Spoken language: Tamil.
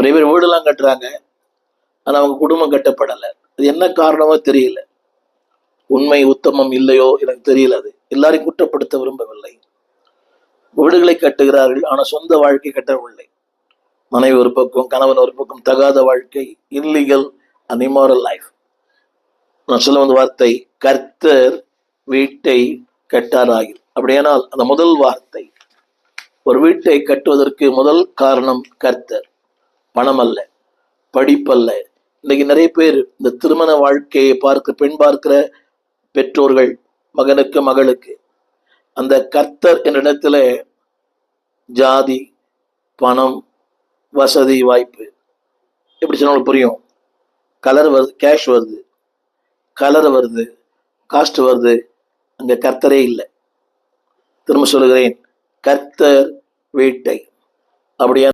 நிறைய பேர் வீடெல்லாம் கட்டுறாங்க. ஆனால் அவங்க குடும்பம் கட்டப்படலை. அது என்ன காரணமோ தெரியல. உண்மை உத்தமம் இல்லையோ எனக்கு தெரியல அது. எல்லாரையும் குற்றப்படுத்த விரும்பவில்லை. வீடுகளை கட்டுகிறார்கள் ஆனால் சொந்த வாழ்க்கை கட்டவில்லை. மனைவி ஒரு பக்கம் கணவன் ஒரு பக்கம் தகாத வாழ்க்கை இல்லீகல் அண்ட் இமாரல் லைஃப் நான் சொல்ல வந்த வார்த்தை கர்த்தர் வீட்டை கட்டாராகில் அப்படியானால் அந்த முதல் வார்த்தை ஒரு வீட்டை கட்டுவதற்கு முதல் காரணம் கர்த்தர். பணம் அல்ல படிப்பல்ல. இன்னைக்கு நிறைய பேர் இந்த திருமண வாழ்க்கையை பார்க்க பெண் பார்க்கிற பெற்றோர்கள் மகனுக்கு மகளுக்கு அந்த கர்த்தர் என்ற இடத்துல ஜாதி பணம் வசதி வாய்ப்பு. எப்படி சொன்னாலும் புரியும். கலர் வருது கேஷ் வருது கலர் வருது காஸ்ட் வருது அங்க கர்த்தரே இல்லை. திரும்ப சொல்லுகிறேன் கர்த்தர் வீட்டை. அப்படியே